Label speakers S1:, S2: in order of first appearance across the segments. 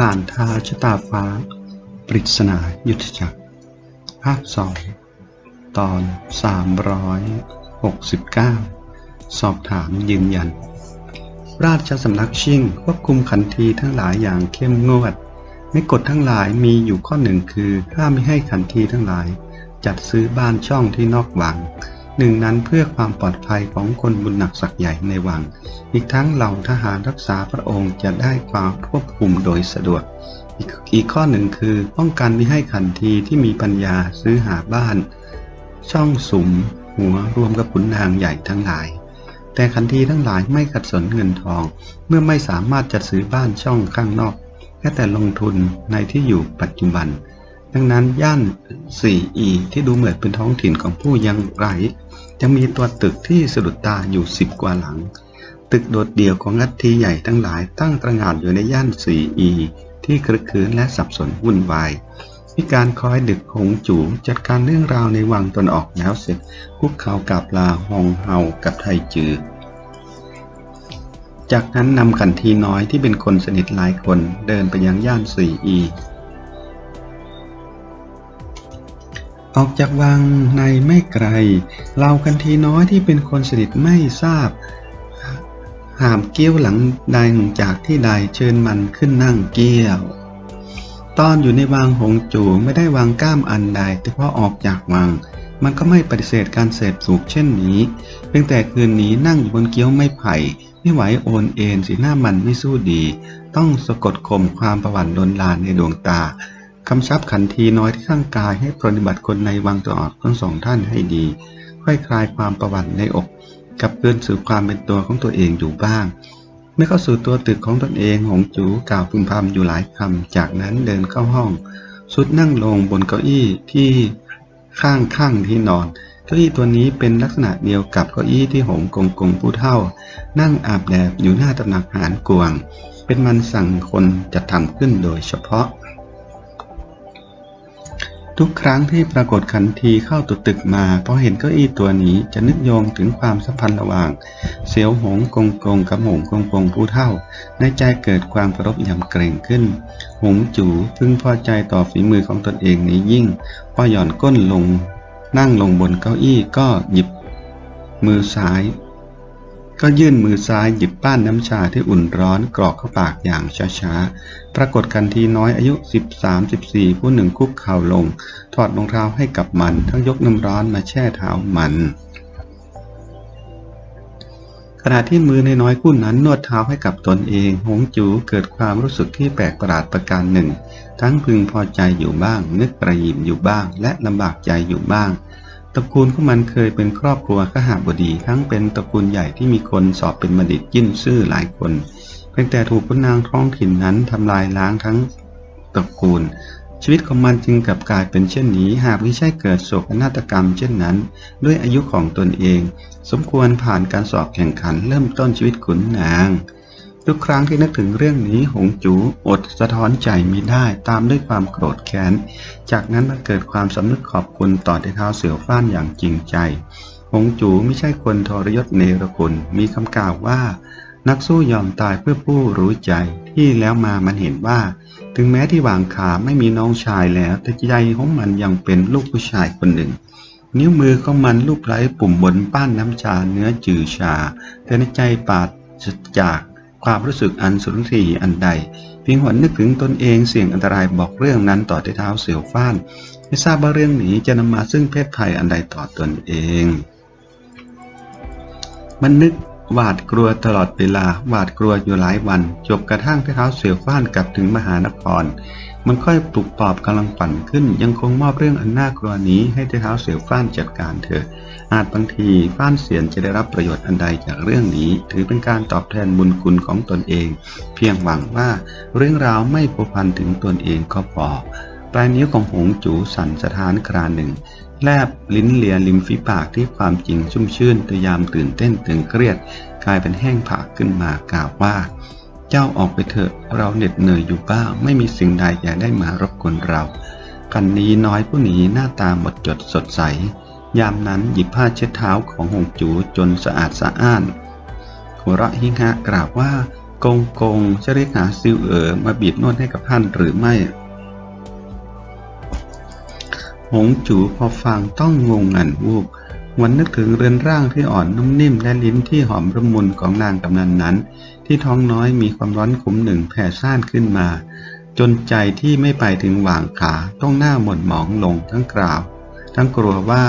S1: ห่านทาชะตาฟ้า ปริศนายุทธจักร ภาคสองตอน 369 สอบถามยืนยัน ราชสำนักชิ่งควบคุมขันทีทั้งหลายอย่างเข้มงวดในกฎทั้งหลายมีอยู่ข้อหนึ่งคือห้ามไม่ให้ขันทีทั้งหลาย จัดซื้อบ้านช่องที่นอกวัง หนึ่งนั้นเพื่อความปลอดภัยของคนบุญหนักสักใหญ่ในวัง อีกทั้งเหล่าทหารรักษาพระองค์จะได้ความควบคุมโดยสะดวกอีกอีกข้อหนึ่งคือป้องกันไม่ให้ขันทีที่มีปัญญาซื้อหาบ้าน ช่องสุม หัวรวมกับขุนนางใหญ่ทั้งหลาย แต่ขันทีทั้งหลายไม่ขัดสนเงินทอง เมื่อไม่สามารถจัดซื้อบ้านช่องข้างนอกแค่แต่ลงทุนในที่อยู่ปัจจุบัน ดังนั้นย่าน 4E ที่ดูเหมือนเป็นท้องถิ่นของผู้ยังไร้จะมีตัวตึกที่สะดุดตาอยู่สิบกว่าหลัง ตึกโดดเดี่ยวของลัทธิใหญ่ทั้งหลายตั้งตระหง่านอยู่ในย่าน 4E ที่คลึกคืนและสับสนวุ่นวายมีการคอยดึกหงจูจัดการเรื่องราวในวังตนออกแล้วเสร็จคุกเข่ากับลาฮองเฮากับไทจือ จากนั้นนำขันทีน้อยที่เป็นคนสนิทหลายคนเดินไปยังย่าน 4E ออกจากวังในไม่ไกลเหล่ากันทีน้อยที่เป็นคนสนิทไม่ทราบ หามเกี้ยวหลังดังจากที่ใดเชิญมันขึ้นนั่งเกี้ยว ตอนอยู่ในวังหงจูไม่ได้วางก้ามอันใดแต่พอออกจากวัง มันก็ไม่ปฏิเสธการเสพสูบเช่นนี้ เพียงแต่คืนนี้นั่งอยู่บนเกี้ยวไม่ไผ่ไม่ไหวโอนเอ็นสีหน้ามันไม่สู้ดี ต้องสะกดข่มความประวัติลนลานในดวงตา คำชับขันทีน้อยที่ข้างกายให้ปฏิบัติคนในวังตัวออกทั้งสองท่านให้ดี ค่อยคลายความประวัติในอกกับเกินสู่ความเป็นตัวของตัวเองอยู่บ้างเมื่อเข้าสู่ตัวตึกของตนเองหงจูกล่าวพึมพำอยู่หลายคำ จากนั้นเดินเข้าห้อง สุดนั่งลงบนเก้าอี้ที่ข้างข้างที่นอน เก้าอี้ตัวนี้เป็นลักษณะเดียวกับเก้าอี้ที่หงกงกงผู้เท่า นั่งอาบแดดอยู่หน้าตำหนักหานกวง เป็นมันสั่งคนจัดทำขึ้นโดยเฉพาะ ทุกครั้งที่ปรากฏขันทีเข้าตุตึกมาพอเห็นเก้าอี้ตัวนี้จะนึกโยงถึงความสัมพันธ์ระหว่าง เสียวหงกงกงกับหงกงกงผู้เท่า ในใจเกิดความเคารพยำเกรงขึ้น หงจูพึงพอใจต่อฝีมือของตนเองนี้ยิ่ง พอหย่อนก้นลง นั่งลงบนเก้าอี้ก็หยิบ มือซ้าย ก็ยื่นมือซ้ายหยิบป้านน้ำชาที่อุ่นร้อนกรอกเข้าปากอย่างช้าๆ ปรากฏกันทีน้อยอายุ 13-14 ผู้หนึ่งคุกเข่าลง ถอดรองเท้าให้กับมัน ทั้งยกน้ำร้อนมาแช่เท้ามัน ขณะที่มือในน้อยๆคู่นั้นนวดเท้าให้กับตนเอง หงจูเกิดความรู้สึกที่แปลกประหลาดประการหนึ่ง ทั้งพึงพอใจอยู่บ้าง นึกประยิมอยู่บ้าง และลำบากใจอยู่บ้าง ตระกูลของมันเคยเป็นครอบครัวขหาบดี ทั้งเป็นตระกูลใหญ่ที่มีคนสอบเป็นบัณฑิตยิ่นซื่อหลายคนเพียงแต่ถูกพนางท้องถิ่นนั้นทำลายล้างทั้งตระกูล ชีวิตของมันจึงกลับกลายเป็นเช่นนี้ หากไม่ใช่เกิดโศกนาฏกรรมเช่นนั้น ด้วยอายุของตนเอง สมควรผ่านการสอบแข่งขันเริ่มต้นชีวิตขุนนาง ทุกครั้งที่นึกถึงเรื่องนี้หงจูอดสะท้อนใจมิได้ตามด้วยความโกรธแค้น จากนั้นมันเกิดความสำนึกขอบคุณต่อที่เท้าเสือฟ้านอย่างจริงใจ หงจูไม่ใช่คนทรยศเนรคุณมีคำกล่าวว่า นักสู้ยอมตายเพื่อผู้รู้ใจที่แล้วมามันเห็นว่า ถึงแม้ที่วางขาไม่มีน้องชายแล้ว แต่ใจของมันยังเป็นลูกผู้ชายคนหนึ่งนิ้วมือของมันลูบไล้ปุ่มบนป้านน้ำชาเนื้อจืดชา แต่ในใจปาดจาก ความรู้สึกอันสุนทรีอันใดเพียงหวนนึกถึงตนเองเสี่ยงอันตรายบอกเรื่องนั้นต่อที่เท้าเสียวฟ้านไม่ทราบว่าเรื่องนี้จะนำมาซึ่งเพศภัยอันใดต่อตนเอง มันนึกหวาดกลัวตลอดเวลาหวาดกลัวอยู่หลายวัน จบกระทั่งที่เท้าเสียวฟ้านกลับถึงมหานคร มันค่อยปลุกปอบกำลังปั่นขึ้น ยังคงมอบเรื่องอันน่ากลัวนี้ให้เท้าเสียวฟ้านจัดการเถอะอาจบางทีฟ้านเสียนจะได้รับประโยชน์อันใดจากเรื่องนี้ ถือเป็นการตอบแทนบุญคุณของตนเอง เพียงหวังว่าเรื่องราวไม่ผูกพันถึงตนเองก็พอปลายนิ้วของหงจูสั่นสะท้านคราหนึ่งแลบลิ้นเลียริมฝีปากที่ความจริงชุ่มชื่นแต่ยามตื่นเต้นตึงเครียด กลายเป็นแห้งผากขึ้นมากล่าวว่า เจ้าออกไปเถอะ เราเหน็ดเหนื่อยอยู่บ้าง ไม่มีสิ่งใดอย่าได้มารบกวนเรา กันนี้น้อยผู้นี้หน้าตาหมดจดสดใส ยามนั้นหยิบผ้าเช็ดเท้าของหงจูจนสะอาดสะอ้านหัวเราะหิงฮะกล่าวว่ากงกงจะเรียกหาซิวเอ๋อมาบีบนวดให้กับท่านหรือไม่ หงจูพอฟังต้องงงงันวูบวันนึกถึงเรือนร่างที่อ่อนนุ่มนิ่มและลิ้นที่หอมระมุนของนางกำนันนั้น ที่ท้องน้อยมีความร้อนขุมหนึ่งแผ่ซ่านขึ้นมา จนใจที่ไม่ไปถึงหว่างขาต้องหน้าหม่นหมองลงทั้งกล่าว ทั้งกลัวว่า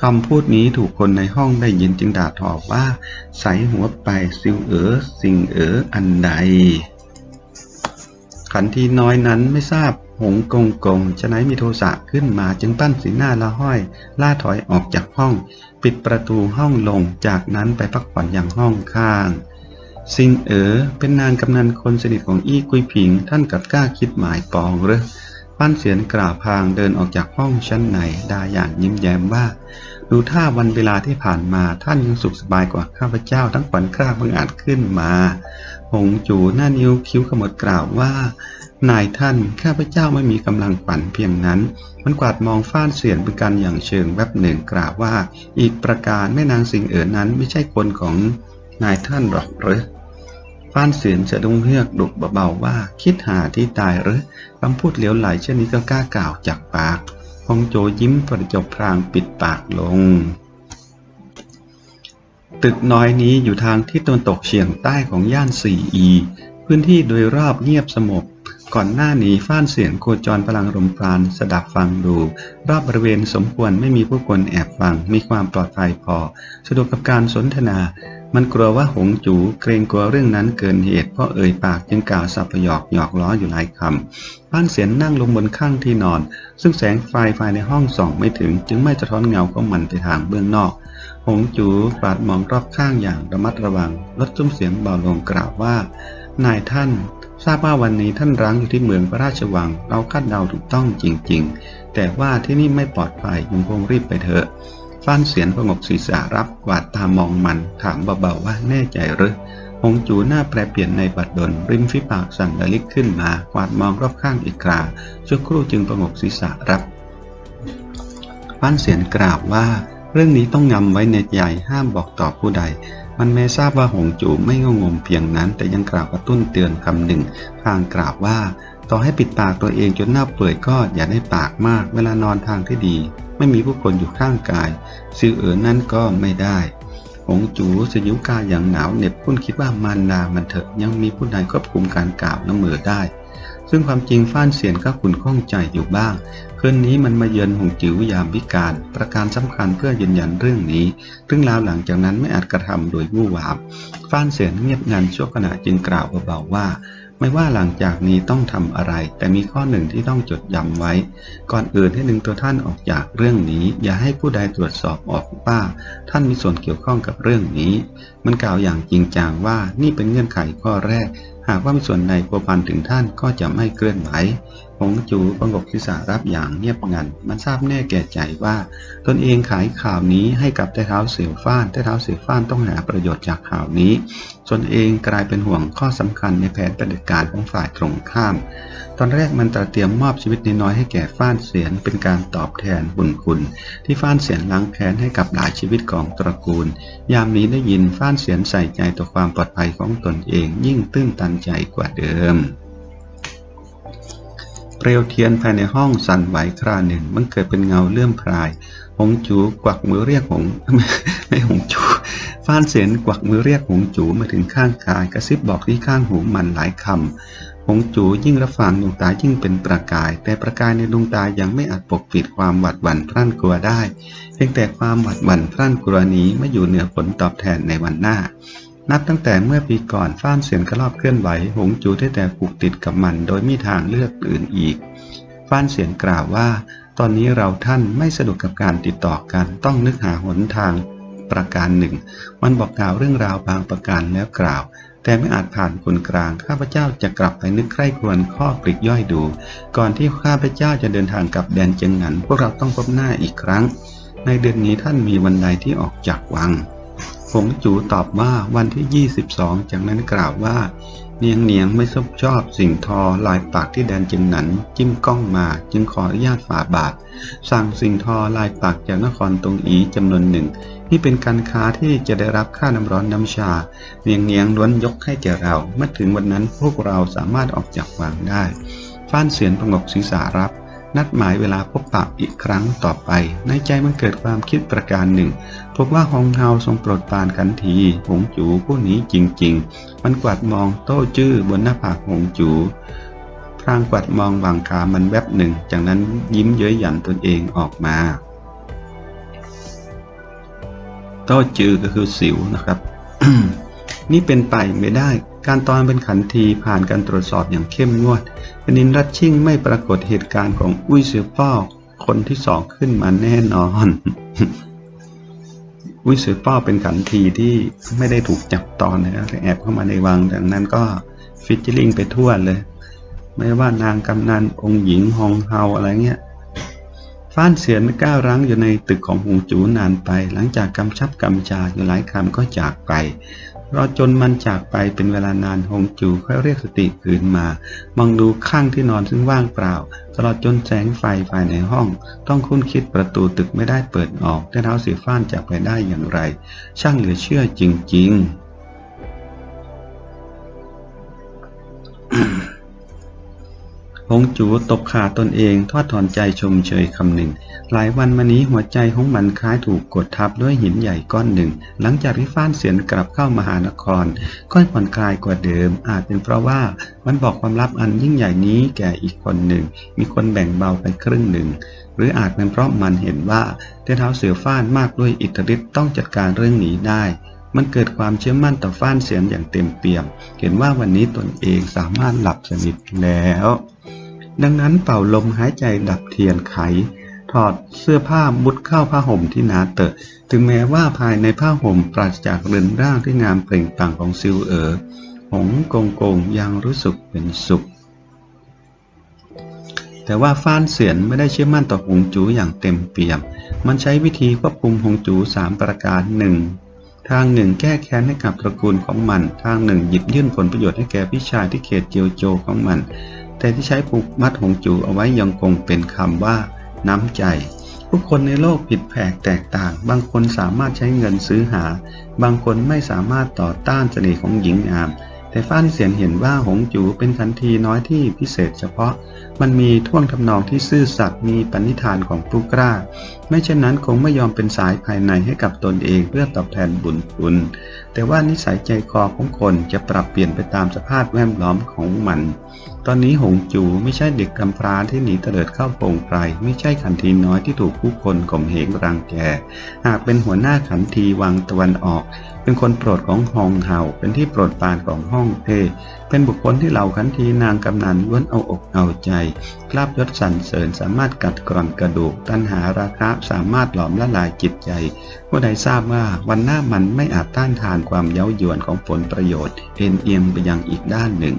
S1: คำพูดนี้ถูกคนในห้องได้ยินจึงด่าทอว่า ใสหัวไปซิวเอ๋อสิ่งเอ๋ออันใด ขันทีน้อยนั้นไม่ทราบหงกงกงจะไหนมีโทสะขึ้นมาจึงปั้นสีหน้าละห้อย ล่าถอยออกจากห้อง ปิดประตูห้องลงจากนั้นไปพักผ่อนอย่างห้องข้าง ซิงเอ๋อเป็นนางกำนันคนสนิทของอี้กุยผิง ท่านกับกล้าคิดหมายปองหรือปั้นเสียนกล่าวพางเดินออกจากห้องชั้นไหนดาอย่างยิ้มแย้มว่า ดูท่าวันเวลาที่ผ่านมาท่านยังสุขสบายกว่าข้าพเจ้าทั้งขวัญกล้าเพิ่งอาจขึ้นมา หงจูหน้านิ้วคิ้วขมวดกล่าวว่า นายท่านข้าพเจ้าไม่มีกำลังปั่นเพียงนั้น มันกวาดมองฟ้านเสียนเป็นการอย่างเชิงแวบหนึ่งกล่าวว่า อีกประการแม่นางสิงเอ๋อนั้นไม่ใช่คนของ นายท่านหรอกหรือฟ้านเสียนสะดุ้งเฮือกดุเบาๆว่า คิดหาที่ตายหรือคำพูดเหลวไหลเช่นนี้ก็กล้ากล่าวจากปากฮงโจยิ้มประจบพรางปิดปากลง ตึกน้อยนี้อยู่ทางทิศตะวันตกเฉียงใต้ของย่าน 4E พื้นที่โดยรอบเงียบสงบก่อนหน้านี้ฟ้านเสียงโคจรพลังลมปราณสดับฟังดู รอบบริเวณสมควรไม่มีผู้คนแอบฟัง มีความปลอดภัยพอ สะดวกกับการสนทนา มันกลัวว่าหงจูเกรงกลัวเรื่องนั้นเกินเหตุเพราะเอ่ยปากจึงกล่าวสับประหยอกหยอกล้ออยู่หลายคำฟ้านเสียงนั่งลงบนข้างที่นอน ซึ่งแสงไฟภายในห้องส่องไม่ถึง จึงไม่สะท้อนเงาของมันไปทางเบื้องนอก หงจูปาดมองรอบข้างอย่างระมัดระวัง ลดซุ้มเสียงเบาลงกล่าวว่า นายท่าน ทราบว่าวันนี้ท่านร้างอยู่ที่เมืองพระราชวัง เราคาดเดาถูกต้องจริง ๆ แต่ว่าที่นี่ไม่ปลอดภัยยังคงรีบไปเถอะ ฟ้านเสียนพงกศีรษะรับกวาดตามองมันถามเบาๆว่าแน่ใจหรือหงจูหน้าแปรเปลี่ยนในบัดดลริมฝีปากสั่นระลิกขึ้นมากวาดมองรอบข้างอีกคราชั่วครู่จึงพงกศีรษะรับฟ้านเสียนกล่าวว่า เรื่องนี้ต้องงำไว้ในใจห้ามบอกต่อผู้ใด มันแม้ทราบว่าหงจูไม่งงมเพียงนั้น แต่ยังกล่าวกระตุ้นเตือนคำหนึ่งพลางกล่าวว่า ต่อให้ปิดปากตัวเองจนหน้าเปื่อยก็อย่าได้ปากมาก เวลานอนทางที่ดี ไม่มีผู้คนอยู่ข้างกายซิวเอ๋อนั่นก็ไม่ได้หงจูสยิวกาอย่างหนาวเหน็บพุ่นคิดว่ามารดามันเถอะยังมีผู้ใดควบคุมการกล่าวละเมอได้ ซึ่งความจริงฟ้านเสียนก็ขุนข้องใจอยู่บ้างคืนนี้มันมาเยือนหงจิ๋วยามวิการ ประการสำคัญเพื่อยืนยันเรื่องนี้เรื่องราวหลังจากนั้นไม่อาจกระทำโดยวู่วามฟ้านเสียนเงียบงันชั่วขณะจึงกล่าวเบาๆว่า ไม่ว่าหลังจากนี้ต้องทำอะไร แต่มีข้อหนึ่งที่ต้องจดจำไว้ ก่อนอื่นให้ดึงตัวท่านออกจากเรื่องนี้ อย่าให้ผู้ใดตรวจสอบออกว่า ท่านมีส่วนเกี่ยวข้องกับเรื่องนี้ มันกล่าวอย่างจริงจังว่านี่เป็นเงื่อนไขข้อแรก หากว่ามีส่วนใดพัวพันถึงท่านก็จะไม่เคลื่อนไหวหงจูประงกศีรษะรับอย่างเงียบงัน มันทราบแน่แก่ใจว่า ตนเองขายข่าวนี้ให้กับแต่เท้าเสียวฟ้านแต่เท้าเสียวฟ้านต้องหาประโยชน์จากข่าวนี้ส่วนเองกลายเป็นห่วงข้อสำคัญในแผนปฏิบัติการของฝ่ายตรงข้าม ตอนแรกมันตระเตรียมมอบชีวิตน้อยให้แก่ฟ้านเสียนเป็นการตอบแทนบุญคุณ ที่ฟ้านเสียนล้างแค้นให้กับหลายชีวิตของตระกูล ยามนี้ได้ยินฟ้านเสียนใส่ใจต่อความปลอดภัยของตนเองยิ่งตื้นตันใจกว่าเดิม เปลวเทียนภายในห้องสั่นไหวคราหนึ่ง มันเกิดเป็นเงาเลื่อมพราย หงจูกวักมือเรียกหงไม่หงจูฟ้านเสียนกวักมือเรียกหงจูมาถึงข้างกาย กระซิบบอกที่ข้างหูมันหลายคำหงจูยิ่งรับฟังดวงตายิ่งเป็นประกาย แต่ประกายในดวงตายังไม่อาจปกปิดความหวาดหวั่นพรั่นกลัวได้ เพียงแต่ความหวาดหวั่นพรั่นกลัวนี้ไม่อยู่เหนือผลตอบแทนในวันหน้า นับตั้งแต่เมื่อปีก่อนฟ้านเสียนกระรอบเคลื่อนไหว หงจูได้แต่ผูกติดกับมันโดยมีทางเลือกอื่นอีก ฟ้านเสียนกล่าวว่า ตอนนี้เราท่านไม่สะดวกกับการติดต่อกันต้องนึกหาหนทางประการหนึ่ง มันบอกกล่าวเรื่องราวบางประการแล้วกล่าว แต่ไม่อาจผ่านคนกลาง ข้าพเจ้าจะกลับไปนึกใคร่ครวญข้อปลีกย่อยดู ก่อนที่ข้าพเจ้าจะเดินทางกลับแดนเจียงหนันพวกเราต้องพบหน้าอีกครั้ง ในเดือนนี้ท่านมีวันใดที่ออกจากวัง หงจูตอบว่าวันที่ 22 จากนั้นกล่าวว่า เนียงเนียงไม่ชอบชอบสิ่งทอลายปากที่แดนจิงหนัน จิ้มกล้องมาจึงขออนุญาตฝ่าบาท สั่งสิ่งทอลายปากจากนครตรงอีจำนวนหนึ่งนี่เป็นการค้าที่จะได้รับค่าน้ำร้อนน้ำชา เนียงเนียงล้วนยกให้แก่เราเมื่อถึงวันนั้นพวกเราสามารถออกจากวังได้ฟ้านเสียนประงกศีรษะรับ นัดหมายเวลาพบปะอีกครั้งต่อไป ในใจมันเกิดความคิดประการหนึ่งพบว่าฮองเฮาทรงโปรดปานขันทีหงจูผู้นี้จริง ๆ มันกวาดมองโต้จื้อบนหน้าผากหงจูพรางกวาดมองวางขามันแวบหนึ่ง จากนั้นยิ้มเย้ยหยันตนเองออกมาโต้จื้อก็คือสิวนะครับ นี่เป็นไปไม่ได้ การตอนเป็นขันทีผ่านการตรวจสอบอย่างเข้มงวดปนินรัชชิ่งไม่ปรากฏเหตุการณ์ของอุ้ยเสือเป้อคนที่สองขึ้นมาแน่นอน อุ้ยเสือเป้อเป็นขันทีที่ไม่ได้ถูกจับตอนนะครับแอบเข้ามาในวังดังนั้นก็ฟิชเชอร์ลิงไปทั่วเลย ไม่ว่านางกำนันองค์หญิงฮองเฮาอะไรเงี้ยฟ้านเสียนไม่กล้ารั้งอยู่ในตึกของหงจูนานไป หลังจากกำชับกำชาอยู่หลายคำก็จากไป รอจนมันจากไปเป็นเวลานานหงจูค่อยเรียกสติคืนมามองดูข้างที่นอนซึ่งว่างเปล่า ตลอดจนแสงไฟภายในห้อง ต้องคุ้นคิดประตูตึกไม่ได้เปิดออกได้เท้าสีฟ้านจากไปได้อย่างไร ช่างเหลือเชื่อจริง ๆ หงจูตบขาตนเองทอดถอนใจชมเชยคำหนึ่ง หลายวันมานี้หัวใจของมันคล้ายถูกกดทับด้วยหินใหญ่ก้อนหนึ่ง หลังจากที่ฟ้านเสียนกลับเข้ามหานครก็ผ่อนคลายกว่าเดิม อาจเป็นเพราะว่ามันบอกความลับอันยิ่งใหญ่นี้แก่อีกคนหนึ่ง มีคนแบ่งเบาไปครึ่งหนึ่ง หรืออาจเป็นเพราะมันเห็นว่าเท้าเสือฟ้านมากด้วยอิทธิฤทธิ์ต้องจัดการเรื่องนี้ได้ มันเกิดความเชื่อมั่นต่อฟ้านเสียนอย่างเต็มเปี่ยม เห็นว่าวันนี้ตนเองสามารถหลับสนิทแล้ว ดังนั้นเป่าลมหายใจดับเทียนไข ถอดเสื้อผ้ามุดเข้าผ้าห่มที่หนาเตอะ ถึงแม้ว่าภายในผ้าห่มปราศจากเรือนร่างที่งามเปล่งปลั่งของซิวเอ๋อหงกงกงยังรู้สึกเป็นสุขแต่ว่าฟ้านเสียนไม่ได้เชื่อมั่นต่อหงจูอย่างเต็มเปี่ยม มันใช้วิธีควบคุมหงจูสามประการหนึ่ง ทางหนึ่งแก้แค้นให้กับตระกูลของมัน ทางหนึ่งหยิบยื่นผลประโยชน์ให้แก่พี่ชายที่เขตเจียวโจของมัน แต่ที่ใช้ผูกมัดหงจูเอาไว้ยังคงเป็นคำว่าน้ำใจ ผู้คนในโลกผิดแผกแตกต่าง บางคนสามารถใช้เงินซื้อหา บางคนไม่สามารถต่อต้านเสน่ห์ของหญิงงาม แต่ฟ้านเสียนเห็นว่าหงจูเป็นขันทีน้อยที่พิเศษเฉพาะมันมีท่วงทำนองที่ซื่อสัตย์มีปณิธานของผู้กล้า ไม่เช่นนั้นคงไม่ยอมเป็นสายภายในให้กับตนเองเพื่อตอบแทนบุญคุณ แต่ว่านิสัยใจคอของคนจะปรับเปลี่ยนไปตามสภาพแวดล้อมของมัน ตอนนี้หงจูไม่ใช่เด็กกำพร้าที่หนีเตลิดเข้าโปงไพรไม่ใช่ขันทีน้อยที่ถูกผู้คนข่มเหงรังแก หากเป็นหัวหน้าขันทีวังตะวันออก เป็นคนโปรดของฮองเฮาเป็นที่โปรดปานของห้องเทเป็นบุคคลที่เหล่าขันทีนางกำนันล้วนเอาอกเอาใจกราบยศสรรเสริญสามารถกัดกร่อนกระดูก ตัณหาราคะสามารถหลอมละลายจิตใจ ผู้ใดทราบว่าวันหน้ามันไม่อาจต้านทานความเย้ายวนของผลประโยชน์เอ็นเอียงไปยังอีกด้านหนึ่ง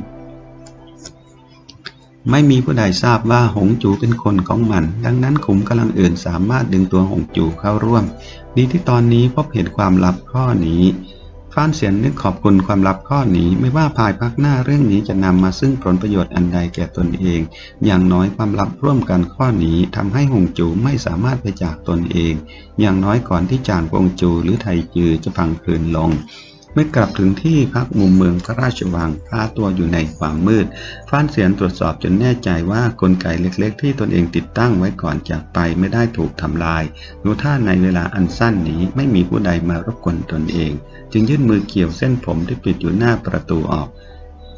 S1: ไม่มีผู้ใดทราบว่าหงจูเป็นคนของมัน ดังนั้นขุมกำลังอื่นสามารถดึงตัวหงจูเข้าร่วม ดีที่ตอนนี้พบเห็นความลับข้อนี้ ฟ้านเสียนนึกขอบคุณความลับข้อนี้ ไม่ว่าภายภาคหน้าเรื่องนี้จะนำมาซึ่งผลประโยชน์อันใดแก่ตนเอง อย่างน้อยความลับร่วมกันข้อนี้ทำให้หงจูไม่สามารถไปจากตนเอง อย่างน้อยก่อนที่จางกงจูหรือไทจือจะพังคืนลง เมื่อกลับถึงที่พักมุมเมืองพระราชวังพาตัวอยู่ในความมืด ฟ้านเสียนตรวจสอบจนแน่ใจว่ากลไกเล็กๆ ที่ตนเองติดตั้งไว้ก่อนจากไปไม่ได้ถูกทำลายดูท่าในเวลาอันสั้นนี้ไม่มีผู้ใดมารบกวนตนเอง จึงยื่นมือเกี่ยวเส้นผมที่ปิดอยู่หน้าประตูออก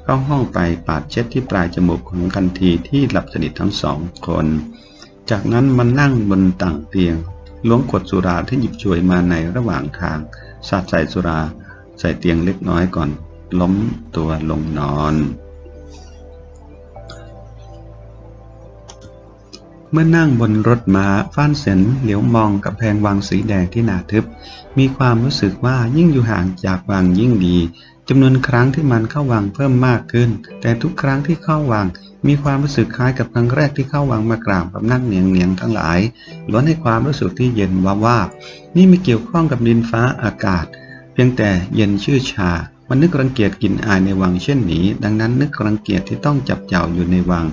S1: เข้าห้องไปปาดเช็ดที่ปลายจมูกของกันทีที่หลับสนิททั้งสองคน จากนั้นมันนั่งบนต่างเตียงล้วงขวดสุราที่หยิบช่วยมาในระหว่างทางสาดใส่สุรา ใส่เตียงเล็กน้อยก่อนล้มตัวลงนอน เมื่อนั่งบนรถม้าฟ้านเสนเหลียวมองกับแพงวังสีแดงที่หนาทึบ มีความรู้สึกว่ายิ่งอยู่ห่างจากวังยิ่งดีจำนวนครั้งที่มันเข้าวังเพิ่มมากขึ้น แต่ทุกครั้งที่เข้าวังมีความรู้สึกคล้ายกับครั้งแรกที่เข้าวังมากราบกับนั่งเนียงเนียงทั้งหลายล้วนให้ความรู้สึกที่เย็นว่าว่า นี่ไม่เกี่ยวข้องกับดินฟ้าอากาศ พียงแต่เย็นชื่อชา มันนึกรังเกียจกลินอายในวังเช่นนี้ ดังนั้นนึกรังเกียจที่ต้องจับเจ้าอยู่ในวัง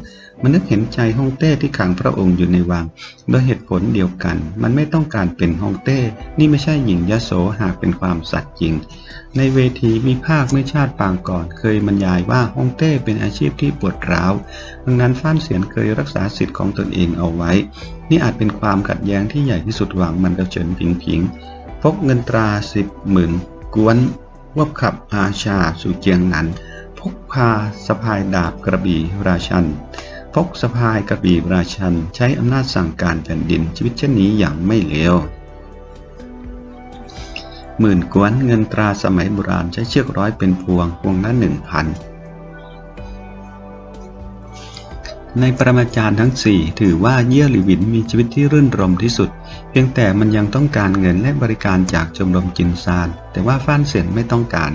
S1: มันนึกเห็นใจฮ่องเต้ที่ขังพระองค์อยู่ในวัง โดยเหตุผลเดียวกัน มันไม่ต้องการเป็นฮ่องเต้ นี่ไม่ใช่หญิงยโสหากเป็นความสัตย์จริง ในเวทีมีภาคเมื่อชาติปางก่อน เคยบรรยายว่าฮ่องเต้เป็นอาชีพที่ปวดร้าว ดังนั้นฟ้านเสียนเคยรักษาสิทธิ์ของตนเองเอาไว้ นี่อาจเป็นความขัดแย้งที่ใหญ่ที่สุดหวังมันกับเฉินผิงผิงพกเงินตราสิบหมื่น กวนวบขับอาชาสู่เจียงหนัน พกพาสะพายดาบกระบี่ราชัน พกสะพายกระบี่ราชัน ใช้อำนาจสั่งการแผ่นดินชีวิตเช่นนี้อย่างไม่เลวหมื่นกวนเงินตราสมัยโบราณใช้เชือกร้อยเป็นพวงพวงละหนึ่งพัน ในปรมาจารย์ทั้งสี่ถือว่าเยี่ยหลิวินมีชีวิตที่รื่นรมที่สุด เพียงแต่มันยังต้องการเงินและบริการจากชมรมจินซาน แต่ว่าฟ้านเสียนไม่ต้องการ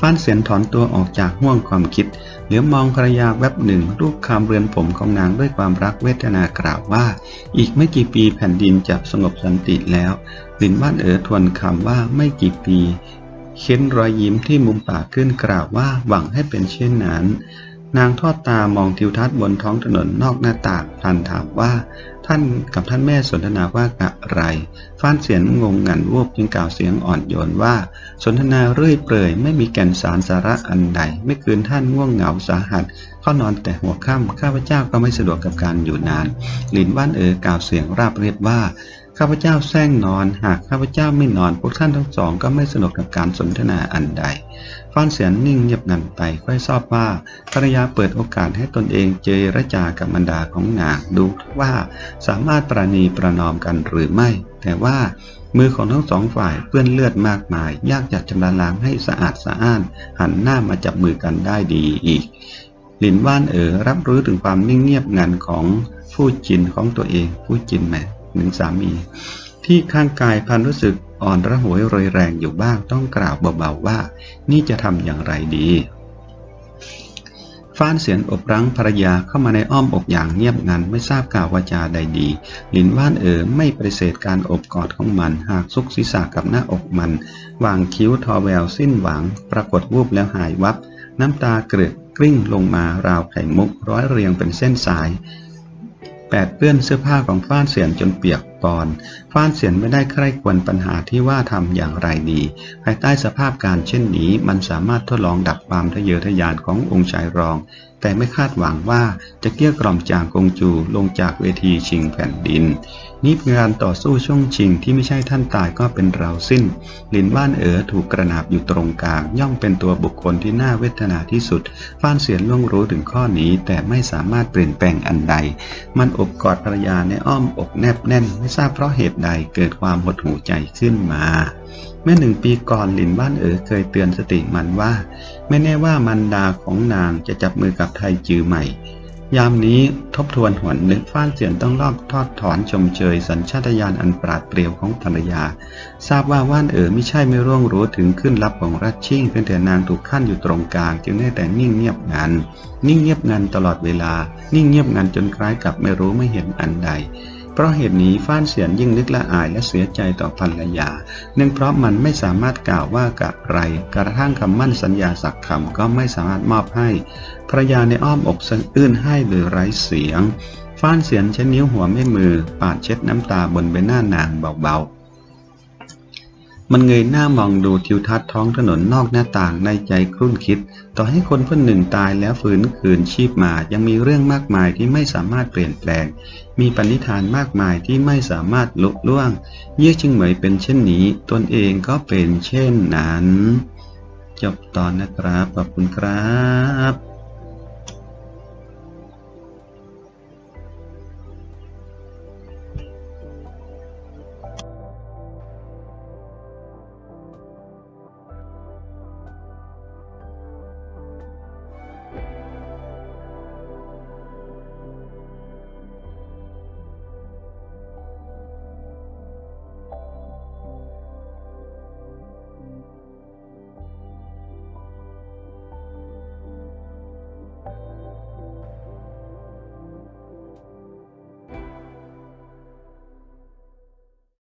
S1: ฟ้านเสียนถอนตัวออกจากห่วงความคิด เหลือมองภรรยาแวบหนึ่งรูปคำเรือนผมของนางด้วยความรักเวทนากล่าวว่า อีกไม่กี่ปีแผ่นดินจะสงบสันติแล้วลินว่านเอ๋อทวนคำว่าไม่กี่ปี เค้นรอยยิ้มที่มุมปากขึ้นกล่าวว่าหวังให้เป็นเช่นนั้น นางทอดตามองทิวทัศน์บนท้องถนนนอกหน้าต่างพลันถามว่า ท่านกับท่านแม่สนทนาว่าอะไร ฟ้านเสียนงงงันวูบจึงกล่าวเสียงอ่อนโยนว่า สนทนาเรื่อยเปื่อยไม่มีแก่นสารสาระอันใด ไม่คืนท่านง่วงเหงาสาหัสเข้านอนแต่หัวค่ำข้าพเจ้าก็ไม่สะดวกกับการอยู่นาน หลินว่านเอ๋อกล่าวเสียงราบเรียบว่า ข้าพเจ้าแซงนอน หากข้าพเจ้าไม่นอน พวกท่านทั้งสองก็ไม่สนุกกับการสนทนาอันใดฟ้านเสียนนิ่งเงียบงันไปค่อยทราบว่าภรรยาเปิดโอกาสให้ตนเองเจรจากับบรรดาของนางดูว่าสามารถประนีประนอมกันหรือไม่ แต่ว่ามือของทั้งสองฝ่ายเปื้อนเลือดมากมาย ยากจะชำระล้างให้สะอาดสะอ้าน หันหน้ามาจับมือกันได้ดีอีกหลินว่านเอ๋อรับรู้ถึงความนิ่งเงียบงันของผู้จินของตัวเองผู้จินแหม่ หนึ่งสามีที่ข้างกายพันรู้สึกอ่อนระหวยโรยแรงอยู่บ้างต้องกล่าวเบาๆว่า นี่จะทำอย่างไรดีฟ้านเสียนอบรั้งภรรยาเข้ามาในอ้อมอกอย่างเงียบงันไม่ทราบกล่าววาจาใดดีหลินว่านเอ๋อไม่ปฏิเสธการอบกอดของมันหากซุกศีรษะกับหน้าอกมัน วางคิ้วทอแววสิ้นหวัง ปรากฏวูบแล้วหายวับ น้ำตาเกลือกกลิ้งลงมาราวไข่มุกร้อยเรียงเป็นเส้นสาย แปดเปื้อนเสื้อผ้าของฟ้านเสียนจนเปียกปอนฟ้านเสียนไม่ได้ใคร่ควรปัญหาที่ว่าทำอย่างไรดี ภายใต้สภาพการเช่นนี้ มันสามารถทดลองดับความทะเยอทะยานขององค์ชายรอง แต่ไม่คาดหวังว่าจะเกลี้ยกล่อมจางกงจูลงจากเวทีชิงแผ่นดิน นี่เป็นการต่อสู้ช่วงชิงที่ไม่ใช่ท่านตายก็เป็นเราสิ้น ลินว่านเอ๋อถูกกระนาบอยู่ตรงกลาง ย่อมเป็นตัวบุคคลที่น่าเวทนาที่สุด ฟ้านเสียนล่วงรู้ถึงข้อนี้ แต่ไม่สามารถเปลี่ยนแปลงอันใด มันอบกอดภรรยาในอ้อมอกแนบแน่น ไม่ทราบเพราะเหตุใดเกิดความหดหู่ใจขึ้นมา เมื่อหนึ่งปีก่อนหลินบ้านเอ๋อเคยเตือนสติมันว่า ไม่แน่ว่ามันดาของนางจะจับมือกับไทยจือใหม่ ยามนี้ทบทวนหวนนึกฟ้านเสียนต้องรอบทอดถอนชมเชยสัญชาตญาณอันปราดเปรียวของภรรยา ทราบว่าว่านเอ๋อไม่ใช่ไม่ร่วงรู้ถึงขึ้นรับของรัชชิ่งเพียงแต่นางถูกขั้นอยู่ตรงกลาง จึงได้แต่นิ่งเงียบงันนิ่งเงียบงันตลอดเวลา นิ่งเงียบงันจนคล้ายกับไม่รู้ไม่เห็นอันใด เพราะเหตุนี้ฟ้านเสียนยิ่งนึกละอายและเสียใจต่อภรรยา เนื่องเพราะมันไม่สามารถกล่าวว่ากับไร กระทั่งคำมั่นสัญญาสักคำก็ไม่สามารถมอบให้ภรรยาในอ้อมอกสะอื้นให้โดยไร้เสียง ฟ้านเสียนใช้นิ้วหัวแม่มือ ปาดเช็ดน้ำตาบนใบหน้านางเบาๆ มันเงยหน้ามองดูทิวทัศน์ท้องถนนนอกหน้าต่างในใจครุ่นคิด ต่อให้คนเพื่อนหนึ่งตายแล้วฟื้นคืนชีพมา ยังมีเรื่องมากมายที่ไม่สามารถเปลี่ยนแปลง มีปณิธานมากมายที่ไม่สามารถลุล่วง เยี่ยชิงเหมยเป็นเช่นนี้ ตนเองก็เป็นเช่นนั้น จบตอนนะครับ ขอบคุณครับ